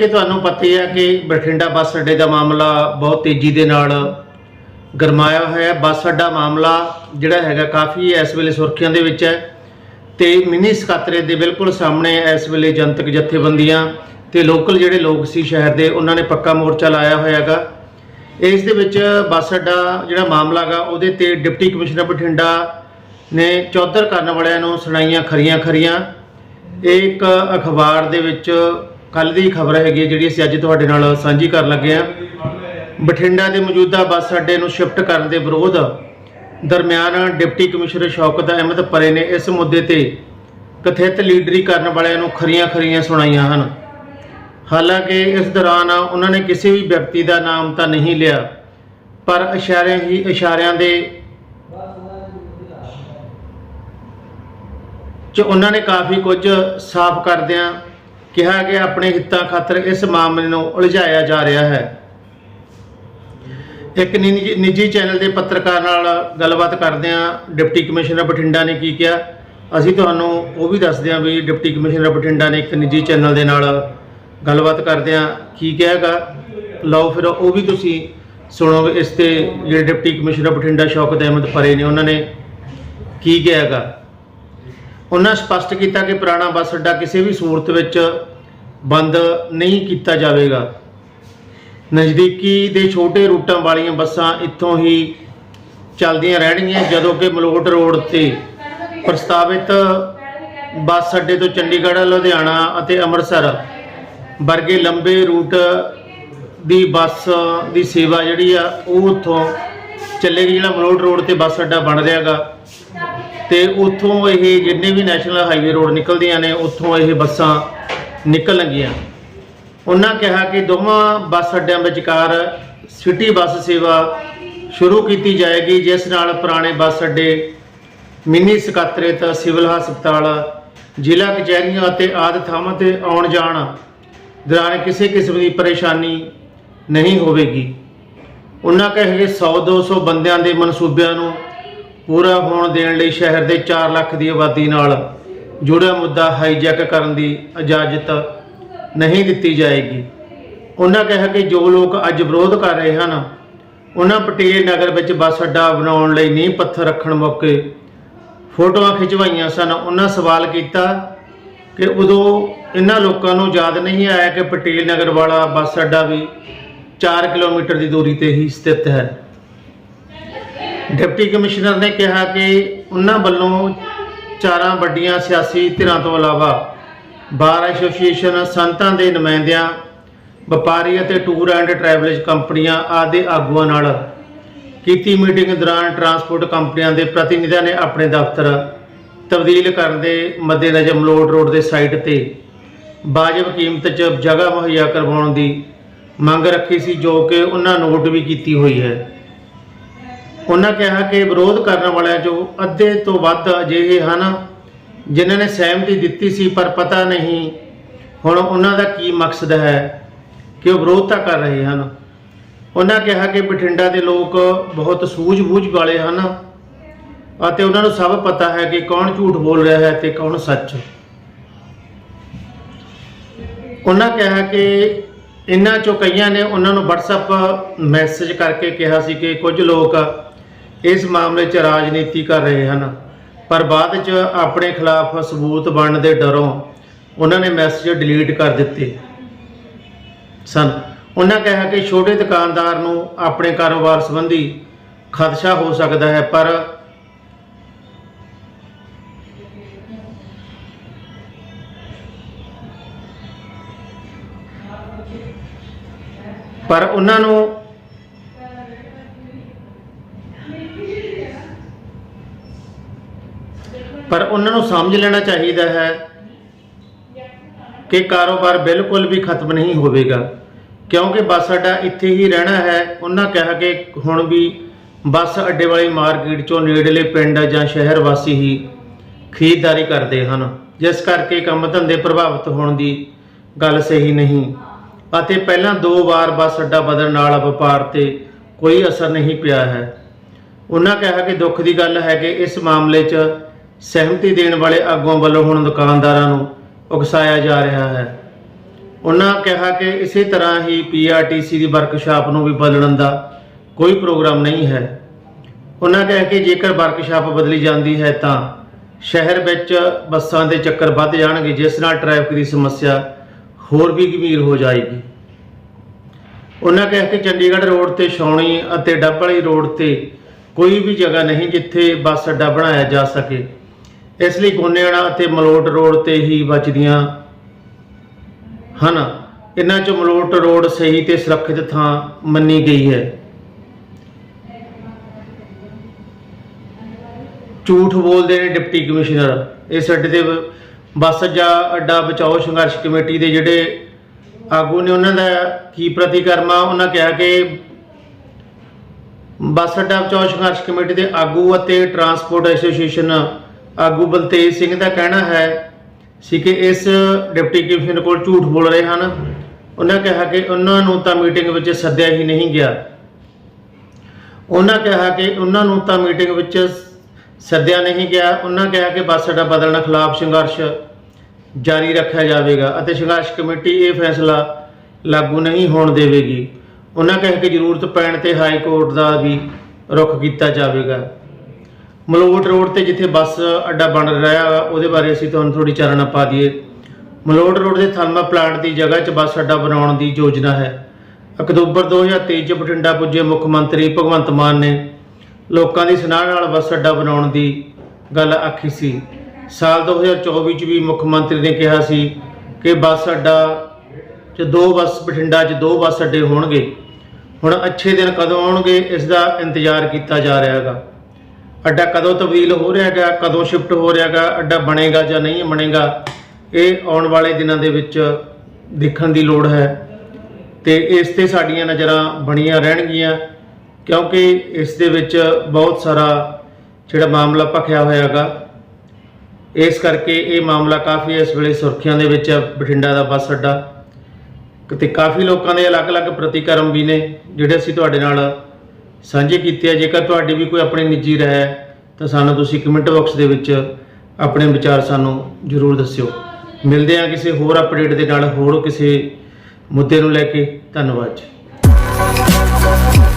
ਕਿ ਤੁਹਾਨੂੰ ਪਤਾ ਹੀ ਹੈ ਕਿ ਬਠਿੰਡਾ ਬੱਸ ਅੱਡੇ ਦਾ ਮਾਮਲਾ ਬਹੁਤ ਤੇਜ਼ੀ ਦੇ ਨਾਲ ਗਰਮਾਇਆ ਹੋਇਆ ਬੱਸ ਅੱਡਾ ਮਾਮਲਾ ਜਿਹੜਾ ਹੈਗਾ ਕਾਫੀ ਇਸ ਵੇਲੇ ਸੁਰਖੀਆਂ ਦੇ ਵਿੱਚ ਹੈ ਤੇ ਮਿੰਨੀ ਸਕੱਤਰੇ ਦੇ ਬਿਲਕੁਲ ਸਾਹਮਣੇ ਇਸ ਵੇਲੇ ਜਨਤਕ ਜਥੇਬੰਦੀਆਂ ਤੇ ਲੋਕਲ ਜਿਹੜੇ ਲੋਕ ਸੀ ਸ਼ਹਿਰ ਦੇ, ਉਹਨਾਂ ਨੇ ਪੱਕਾ ਮੋਰਚਾ ਲਾਇਆ ਹੋਇਆ ਹੈਗਾ। ਇਸ ਦੇ ਵਿੱਚ ਬੱਸ ਅੱਡਾ ਜਿਹੜਾ ਮਾਮਲਾ ਹੈਗਾ, ਉਹਦੇ ਤੇ ਡਿਪਟੀ ਕਮਿਸ਼ਨਰ ਬਠਿੰਡਾ ਨੇ ਚੌਧਰ ਕਰਨ ਵਾਲਿਆਂ ਨੂੰ ਸੁਣਾਈਆਂ ਖਰੀਆਂ ਖਰੀਆਂ ਇਹ ਇੱਕ ਅਖਬਾਰ ਦੇ ਵਿੱਚ ਕੱਲ ਦੀ ਖਬਰ ਹੈਗੀ ਹੈ ਜਿਹੜੀ ਅਸੀਂ ਅੱਜ ਤੁਹਾਡੇ ਨਾਲ ਸਾਂਝੀ ਕਰਨ ਲੱਗੇ ਹਾਂ। ਬਠਿੰਡਾ ਦੇ ਮੌਜੂਦਾ ਬੱਸ ਅੱਡੇ ਨੂੰ ਸ਼ਿਫਟ ਕਰਨ ਦੇ ਵਿਰੋਧ ਦਰਮਿਆਨ ਡਿਪਟੀ ਕਮਿਸ਼ਨਰ ਸ਼ੌਕਤ ਅਹਿਮਦ ਪਰੇ ਨੇ ਇਸ ਮੁੱਦੇ ਤੇ ਕਥਿਤ ਲੀਡਰੀ ਕਰਨ ਵਾਲਿਆਂ ਨੂੰ ਖਰੀਆਂ ਖਰੀਆਂ ਸੁਣਾਈਆਂ ਹਨ। ਹਾਲਾਂਕਿ ਇਸ ਦੌਰਾਨ ਉਹਨਾਂ ਨੇ ਕਿਸੇ ਵੀ ਵਿਅਕਤੀ ਦਾ ਨਾਮ ਤਾਂ ਨਹੀਂ ਲਿਆ, ਪਰ ਇਸ਼ਾਰਿਆਂ ਹੀ ਇਸ਼ਾਰਿਆਂ ਦੇ ਚ ਉਹਨਾਂ ਨੇ ਕਾਫੀ ਕੁਝ ਸਾਫ਼ ਕਰਦਿਆਂ ਕਿਹਾ ਕਿ ਆਪਣੇ ਹਿੱਤਾਂ ਖਾਤਰ ਇਸ ਮਾਮਲੇ ਨੂੰ ਉਲਝਾਇਆ ਜਾ ਰਿਹਾ ਹੈ। ਇੱਕ ਨਿੱਜੀ ਨਿੱਜੀ ਚੈਨਲ ਦੇ ਪੱਤਰਕਾਰ ਨਾਲ ਗੱਲਬਾਤ ਕਰਦਿਆਂ ਡਿਪਟੀ ਕਮਿਸ਼ਨਰ ਬਠਿੰਡਾ ਨੇ ਕੀ ਕਿਹਾ? ਅਸੀਂ ਤੁਹਾਨੂੰ ਉਹ ਵੀ ਦੱਸਦੇ ਹਾਂ ਵੀ ਡਿਪਟੀ ਕਮਿਸ਼ਨਰ ਬਠਿੰਡਾ ਨੇ ਇੱਕ ਨਿੱਜੀ ਚੈਨਲ ਦੇ ਨਾਲ ਗੱਲਬਾਤ ਕਰਦਿਆਂ ਕੀ ਕਿਹਾਗਾ? ਲਓ ਫਿਰ ਉਹ ਵੀ ਤੁਸੀਂ ਸੁਣੋਗੇ। ਇਸ ਤੇ ਜਿਹੜੇ ਡਿਪਟੀ ਕਮਿਸ਼ਨਰ ਬਠਿੰਡਾ ਸ਼ੌਕਤ ਅਹਿਮਦ ਪਰੇ ਨੇ, ਉਹਨਾਂ ਨੇ ਕੀ ਕਿਹਾਗਾ? ਉਹਨਾਂ ਸਪਸ਼ਟ ਕੀਤਾ ਕਿ ਪੁਰਾਣਾ ਬੱਸ ਅੱਡਾ ਕਿਸੇ ਵੀ ਸੂਰਤ ਵਿੱਚ ਬੰਦ ਨਹੀਂ ਕੀਤਾ ਜਾਵੇਗਾ। ਨਜ਼ਦੀਕੀ ਦੇ ਛੋਟੇ ਰੂਟਾਂ ਵਾਲੀਆਂ ਬੱਸਾਂ ਇੱਥੋਂ ਹੀ ਚੱਲਦੀਆਂ ਰਹਿਣਗੀਆਂ, ਜਦੋਂ ਕਿ ਮਲੋਟ ਰੋਡ ਤੇ ਪ੍ਰਸਤਾਵਿਤ ਬੱਸ ਅੱਡੇ ਤੋਂ ਚੰਡੀਗੜ੍ਹ, ਲੁਧਿਆਣਾ ਅਤੇ ਅੰਮ੍ਰਿਤਸਰ ਵਰਗੇ ਲੰਬੇ ਰੂਟ ਦੀ ਬੱਸ ਦੀ ਸੇਵਾ ਜਿਹੜੀ ਆ, ਉਹ ਉੱਥੋਂ ਚੱਲੇਗੀ। ਜਿਹੜਾ ਮਲੋਟ ਰੋਡ ਤੇ ਬੱਸ ਅੱਡਾ ਬਣ ਰਿਹਾਗਾ ਤੇ ਉੱਥੋਂ ਇਹ ਜਿੰਨੇ ਵੀ ਨੈਸ਼ਨਲ ਹਾਈਵੇ ਰੋਡ ਨਿਕਲਦੀਆਂ ਨੇ, ਉੱਥੋਂ ਇਹ ਬੱਸਾਂ ਨਿਕਲਣਗੀਆਂ ਉਹਨਾਂ ਕਿਹਾ ਕਿ ਦੋਵਾਂ ਬੱਸ ਅੱਡਿਆਂ ਵਿਚਕਾਰ ਸਿਟੀ ਬੱਸ ਸੇਵਾ ਸ਼ੁਰੂ ਕੀਤੀ ਜਾਏਗੀ, ਜਿਸ ਨਾਲ ਪੁਰਾਣੇ ਬੱਸ ਅੱਡੇ, ਮਿੰਨੀ ਸਕੱਤਰੇਤ ਸਿਵਲ ਹਸਪਤਾਲ, ਜ਼ਿਲ੍ਹਾ ਕਚਹਿਰੀਆਂ ਅਤੇ ਆਦਿ ਥਾਵਾਂ ਤੇ ਆਉਣ ਜਾਣ ਦੌਰਾਨ ਕਿਸੇ ਕਿਸਮ ਦੀ ਪਰੇਸ਼ਾਨੀ ਨਹੀਂ ਹੋਵੇਗੀ। ਉਹਨਾਂ ਕਹੇ ਕਿ 100 200 ਬੰਦਿਆਂ ਦੇ ਮਨਸੂਬਿਆਂ ਨੂੰ ਪੂਰਾ ਹੋਣ ਦੇਣ ਲਈ ਸ਼ਹਿਰ ਦੇ 4 ਲੱਖ ਦੀ ਆਬਾਦੀ ਨਾਲ ਜੁੜਿਆ ਮੁੱਦਾ ਹਾਈਜੈਕ ਕਰਨ ਦੀ ਇਜਾਜ਼ਤ ਨਹੀਂ ਦਿੱਤੀ ਜਾਏਗੀ। ਉਹਨਾਂ ਕਿਹਾ ਕਿ ਜੋ ਲੋਕ ਅੱਜ ਵਿਰੋਧ ਕਰ ਰਹੇ ਹਨ, ਉਹਨਾਂ ਪਟੇਲ ਨਗਰ ਵਿੱਚ ਬੱਸ ਅੱਡਾ ਬਣਾਉਣ ਲਈ ਨੀਂਹ ਪੱਥਰ ਰੱਖਣ ਮੌਕੇ ਫੋਟੋਆਂ ਖਿਚਵਾਈਆਂ ਸਨ। ਉਹਨਾਂ ਸਵਾਲ ਕੀਤਾ ਕਿ ਉਦੋਂ ਇਹਨਾਂ ਲੋਕਾਂ ਨੂੰ ਯਾਦ ਨਹੀਂ ਆਇਆ ਕਿ ਪਟੇਲ ਨਗਰ ਵਾਲਾ ਬੱਸ ਅੱਡਾ ਵੀ 4 ਕਿਲੋਮੀਟਰ ਦੀ ਦੂਰੀ ਤੇ ਹੀ ਸਥਿਤ ਹੈ। ਡਿਪਟੀ ਕਮਿਸ਼ਨਰ ਨੇ ਕਿਹਾ ਕਿ ਉਹਨਾਂ ਵੱਲੋਂ ਚਾਰਾਂ ਵੱਡੀਆਂ ਸਿਆਸੀ ਧਿਰਾਂ ਤੋਂ ਇਲਾਵਾ ਬਾਰ ਐਸੋਸੀਏਸ਼ਨ ਸੰਤਾਂ ਦੇ ਨੁਮਾਇੰਦਿਆਂ, ਵਪਾਰੀ ਅਤੇ ਟੂਰ ਐਂਡ ਟਰੈਵਲਜ ਕੰਪਨੀਆਂ ਆਦਿ ਆਗੂਆਂ ਨਾਲ ਕੀਤੀ ਮੀਟਿੰਗ ਦੌਰਾਨ ਟਰਾਂਸਪੋਰਟ ਕੰਪਨੀਆਂ ਦੇ ਪ੍ਰਤੀਨਿਧਾਂ ਨੇ ਆਪਣੇ ਦਫ਼ਤਰ ਤਬਦੀਲ ਕਰਨ ਦੇ ਮੱਦੇਨਜ਼ਰ ਮਲੋਟ ਰੋਡ ਦੇ ਸਾਈਟ ਤੇ ਵਾਜਬ ਕੀਮਤ 'ਚ ਜਗ੍ਹਾ ਮੁਹੱਈਆ ਕਰਵਾਉਣ ਦੀ ਮੰਗ ਰੱਖੀ ਸੀ, ਜੋ ਕਿ ਉਹਨਾਂ ਨੋਟ ਵੀ ਕੀਤੀ ਹੋਈ ਹੈ। ਉਹਨਾਂ ਕਿਹਾ ਕਿ ਵਿਰੋਧ ਕਰਨ ਵਾਲਿਆਂ ਚੋਂ ਅੱਧੇ ਤੋਂ ਵੱਧ ਅਜਿਹੇ ਹਨ, ਜਿਨ੍ਹਾਂ ਨੇ ਸਹਿਮਤੀ ਦਿੱਤੀ ਸੀ, ਪਰ ਪਤਾ ਨਹੀਂ ਹੁਣ ਉਹਨਾਂ ਦਾ ਕੀ ਮਕਸਦ ਹੈ ਕਿ ਉਹ ਵਿਰੋਧ ਤਾਂ ਕਰ ਰਹੇ ਹਨ। ਉਹਨਾਂ ਕਿਹਾ ਕਿ ਬਠਿੰਡਾ ਦੇ ਲੋਕ ਬਹੁਤ ਸੂਝ-ਬੂਝ ਵਾਲੇ ਹਨ ਅਤੇ ਉਹਨਾਂ ਨੂੰ ਸਭ ਪਤਾ ਹੈ ਕਿ ਕੌਣ ਝੂਠ ਬੋਲ ਰਿਹਾ ਹੈ ਤੇ ਕੌਣ ਸੱਚ। ਉਹਨਾਂ ਕਿਹਾ ਕਿ ਇਹਨਾਂ ਚੋਂ ਕਈਆਂ ਨੇ ਉਹਨਾਂ ਨੂੰ WhatsApp ਮੈਸੇਜ ਕਰਕੇ ਕਿਹਾ ਸੀ ਕਿ ਕੁਝ ਲੋਕ ਇਸ ਮਾਮਲੇ 'ਚ ਰਾਜਨੀਤੀ ਕਰ ਰਹੇ ਹਨ। ਪਰ ਬਾਅਦ 'ਚ ਆਪਣੇ ਖਿਲਾਫ ਸਬੂਤ ਬਣਨ ਦੇ ਡਰੋਂ ਉਹਨਾਂ ਨੇ ਮੈਸੇਜ ਡਿਲੀਟ ਕਰ ਦਿੱਤੇ। ਸਨ। ਉਹਨਾਂ ਕਿਹਾ ਕਿ ਛੋਟੇ ਦੁਕਾਨਦਾਰ ਨੂੰ ਆਪਣੇ ਕਾਰੋਬਾਰ ਸੰਬੰਧੀ ਖਦਸ਼ਾ ਹੋ ਸਕਦਾ ਹੈ, ਪਰ ਪਰ ਉਹਨਾਂ ਨੂੰ ਪਰ ਉਹਨਾਂ ਨੂੰ ਸਮਝ ਲੈਣਾ ਚਾਹੀਦਾ ਹੈ ਕਿ ਕਾਰੋਬਾਰ ਬਿਲਕੁਲ ਵੀ ਖਤਮ ਨਹੀਂ ਹੋਵੇਗਾ। ਕਿਉਂਕਿ ਬੱਸ ਅੱਡਾ ਇੱਥੇ ਹੀ ਰਹਿਣਾ ਹੈ, ਉਹਨਾਂ ਕਿਹਾ ਕਿ ਹੁਣ ਵੀ ਬੱਸ ਅੱਡੇ ਵਾਲੀ ਮਾਰਕੀਟ ਚੋਂ ਨੇੜਲੇ ਪਿੰਡ ਜਾਂ ਸ਼ਹਿਰ ਵਾਸੀ ਹੀ ਖਰੀਦਦਾਰੀ ਕਰਦੇ ਹਨ। ਜਿਸ ਕਰਕੇ ਕੰਮ ਧੰਦੇ ਪ੍ਰਭਾਵਿਤ ਹੋਣ ਦੀ ਗੱਲ ਸਹੀ ਨਹੀਂ। ਅਤੇ ਪਹਿਲਾਂ ਦੋ ਵਾਰ ਬੱਸ ਅੱਡਾ ਬਦਲਣ ਨਾਲ ਵਪਾਰ ਤੇ ਕੋਈ ਅਸਰ ਨਹੀਂ ਪਿਆ ਹੈ। ਉਹਨਾਂ ਕਿਹਾ ਕਿ ਦੁੱਖ ਦੀ ਗੱਲ ਹੈ ਕਿ ਇਸ ਮਾਮਲੇ 'ਚ ਸਹਿਮਤੀ ਦੇਣ ਵਾਲੇ ਆਗੂਆਂ ਵੱਲੋਂ ਹੁਣ ਦੁਕਾਨਦਾਰਾਂ ਨੂੰ ਉਕਸਾਇਆ ਜਾ ਰਿਹਾ ਹੈ। ਉਹਨਾਂ ਕਿਹਾ ਕਿ ਇਸੇ ਤਰ੍ਹਾਂ ਹੀ ਪੀਆਰਟੀਸੀ ਦੀ ਵਰਕਸ਼ਾਪ ਨੂੰ ਵੀ ਬਦਲਣ ਦਾ ਕੋਈ ਪ੍ਰੋਗਰਾਮ ਨਹੀਂ ਹੈ। ਉਹਨਾਂ ਕਿਹਾ ਕਿ ਜੇਕਰ ਵਰਕਸ਼ਾਪ ਬਦਲੀ ਜਾਂਦੀ ਹੈ ਤਾਂ ਸ਼ਹਿਰ ਵਿੱਚ ਬੱਸਾਂ ਦੇ ਚੱਕਰ ਵੱਧ ਜਾਣਗੇ, ਜਿਸ ਨਾਲ ਟ੍ਰੈਫਿਕ ਦੀ ਸਮੱਸਿਆ ਹੋਰ ਵੀ ਗੰਭੀਰ ਹੋ ਜਾਏਗੀ। ਉਹਨਾਂ ਕਿਹਾ ਕਿ ਚੰਡੀਗੜ੍ਹ ਰੋਡ ਤੇ ਛਾਉਣੀ ਅਤੇ ਡੱਬ ਵਾਲੀ ਰੋਡ ਤੇ ਕੋਈ ਵੀ ਜਗ੍ਹਾ ਨਹੀਂ ਜਿੱਥੇ ਬੱਸ ਅੱਡਾ ਬਣਾਇਆ ਜਾ ਸਕੇ। ਇਸ ਲਈ ਗੋਨੇਆਣਾ ਅਤੇ ਮਲੋਟ ਰੋਡ ਤੇ ਹੀ ਬਚਦੀਆਂ ਹਨ। ਇਹਨਾਂ 'ਚੋਂ ਮਲੋਟ ਰੋਡ ਸਹੀ ਤੇ ਸੁਰੱਖਿਅਤ ਥਾਂ ਮੰਨੀ ਗਈ ਹੈ। ਝੂਠ ਬੋਲਦੇ ਨੇ ਡਿਪਟੀ ਕਮਿਸ਼ਨਰ। ਇਸ ਅੱਡੇ ਦੇ ਬ- ਬੱਸ ਅੱਡਾ ਅੱਡਾ ਬਚਾਓ ਸੰਘਰਸ਼ ਕਮੇਟੀ ਦੇ ਜਿਹੜੇ ਆਗੂ ਨੇ, ਉਹਨਾਂ ਦਾ ਕੀ ਪ੍ਰਤੀਕਰਮ ਆ? ਉਹਨਾਂ ਕਿਹਾ ਕਿ ਬੱਸ ਅੱਡਾ ਬਚਾਓ ਸੰਘਰਸ਼ ਕਮੇਟੀ ਦੇ ਆਗੂ ਅਤੇ ਟਰਾਂਸਪੋਰਟ ਐਸੋਸੀਏਸ਼ਨ ਆਗੂ ਬਲਤੇਜ ਸਿੰਘ ਦਾ ਕਹਿਣਾ ਹੈ ਸੀ ਕਿ ਇਸ ਡਿਪਟੀ ਕਮਿਸ਼ਨਰ ਕੋਲ ਝੂਠ ਬੋਲ ਰਹੇ ਹਨ। ਉਹਨਾਂ ਕਿਹਾ ਕਿ ਉਹਨਾਂ ਨੂੰ ਤਾਂ ਮੀਟਿੰਗ ਵਿੱਚ ਸੱਦਿਆ ਹੀ ਨਹੀਂ ਗਿਆ। ਉਹਨਾਂ ਕਿਹਾ ਕਿ ਉਹਨਾਂ ਨੂੰ ਤਾਂ ਮੀਟਿੰਗ ਵਿੱਚ ਸੱਦਿਆ ਨਹੀਂ ਗਿਆ। ਉਹਨਾਂ ਕਿਹਾ ਕਿ ਬੱਸ ਅੱਡਾ ਬਦਲਣ ਖਿਲਾਫ ਸੰਘਰਸ਼ ਜਾਰੀ ਰੱਖਿਆ ਜਾਵੇਗਾ ਅਤੇ ਸੰਘਰਸ਼ ਕਮੇਟੀ ਇਹ ਫੈਸਲਾ ਲਾਗੂ ਨਹੀਂ ਹੋਣ ਦੇਵੇਗੀ। ਉਹਨਾਂ ਕਿਹਾ ਕਿ ਜ਼ਰੂਰਤ ਪੈਣ ਤੇ ਹਾਈ ਕੋਰਟ ਦਾ ਵੀ ਰੁਖ ਕੀਤਾ ਜਾਵੇਗਾ। ਮਲੋਟ ਰੋਡ ਤੇ ਜਿੱਥੇ ਬੱਸ ਅੱਡਾ ਬਣ ਰਿਹਾ ਉਹਦੇ ਬਾਰੇ ਅਸੀਂ ਤੁਹਾਨੂੰ ਥੋੜੀ ਚਾਨਣਾ ਪਾ ਦਈਏ। ਮਲੋਟ ਰੋਡ ਦੇ ਥਰਮਲ ਪਲਾਂਟ ਦੀ ਜਗ੍ਹਾ 'ਚ ਬੱਸ ਅੱਡਾ ਬਣਾਉਣ ਦੀ ਯੋਜਨਾ ਹੈ। ਅਕਤੂਬਰ 2023 'ਚ ਬਠਿੰਡਾ ਪੁੱਜੇ ਮੁੱਖ ਮੰਤਰੀ ਭਗਵੰਤ ਮਾਨ ਨੇ ਲੋਕਾਂ ਦੀ ਸਲਾਹ ਨਾਲ ਬੱਸ ਅੱਡਾ ਬਣਾਉਣ ਦੀ ਗੱਲ ਆਖੀ ਸੀ। ਸਾਲ 2024 'ਚ ਵੀ ਮੁੱਖ ਮੰਤਰੀ ਨੇ ਕਿਹਾ ਸੀ ਕਿ ਬੱਸ ਅੱਡਾ 'ਚ ਦੋ ਬੱਸ, ਬਠਿੰਡਾ 'ਚ ਦੋ ਬੱਸ ਅੱਡੇ ਹੋਣਗੇ। ਹੁਣ ਅੱਛੇ ਦਿਨ ਕਦੋਂ ਆਉਣਗੇ, ਇਸ ਦਾ ਇੰਤਜ਼ਾਰ ਕੀਤਾ ਜਾ ਰਿਹਾ ਹੈਗਾ। ਅੱਡਾ ਕਦੋਂ ਤਬਦੀਲ ਹੋ ਰਿਹਾ ਹੈਗਾ ਕਦੋਂ ਸ਼ਿਫਟ ਹੋ ਰਿਹਾ ਹੈਗਾ ਅੱਡਾ ਬਣੇਗਾ ਜਾਂ ਨਹੀਂ ਬਣੇਗਾ ਇਹ ਆਉਣ ਵਾਲੇ ਦਿਨਾਂ ਦੇ ਵਿੱਚ ਦੇਖਣ ਦੀ ਲੋੜ ਹੈ। ਤੇ ਇਸ ਤੇ ਸਾਡੀਆਂ ਨਜ਼ਰਾਂ ਬਣੀਆਂ ਰਹਿਣਗੀਆਂ ਕਿਉਂਕਿ ਇਸ ਦੇ ਵਿੱਚ ਬਹੁਤ ਸਾਰਾ ਜਿਹੜਾ ਮਾਮਲਾ ਭਖਿਆ ਹੋਇਆ ਹੈਗਾ ਇਸ ਕਰਕੇ ਇਹ ਮਾਮਲਾ ਕਾਫੀ ਇਸ ਵੇਲੇ ਸੁਰਖੀਆਂ ਦੇ ਵਿੱਚ ਹੈ, ਬਠਿੰਡਾ ਦਾ ਬੱਸ ਅੱਡਾ। ਤੇ ਕਾਫੀ ਲੋਕਾਂ ਦੇ ਅਲੱਗ-ਅਲੱਗ ਪ੍ਰਤੀਕਰਮ ਵੀ ਨੇ ਜਿਹੜੇ ਅਸੀਂ ਤੁਹਾਡੇ ਨਾਲ ਸਾਂਝੇ ਕੀਤੇ ਆ। ਜੇਕਰ ਤੁਹਾਡੀ ਵੀ ਕੋਈ ਆਪਣੀ ਨਿੱਜੀ ਰਾਏ ਹੈ, ਤਾਂ ਸਾਨੂੰ ਤੁਸੀਂ ਕਮੈਂਟ ਬਾਕਸ ਦੇ ਵਿੱਚ ਆਪਣੇ ਵਿਚਾਰ ਸਾਨੂੰ ਜ਼ਰੂਰ ਦੱਸਿਓ। ਮਿਲਦੇ ਹਾਂ ਕਿਸੇ ਹੋਰ ਅਪਡੇਟ ਦੇ ਨਾਲ, ਹੋਰ ਕਿਸੇ ਮੁੱਦੇ ਨੂੰ ਲੈ ਕੇ। ਧੰਨਵਾਦ ਜੀ।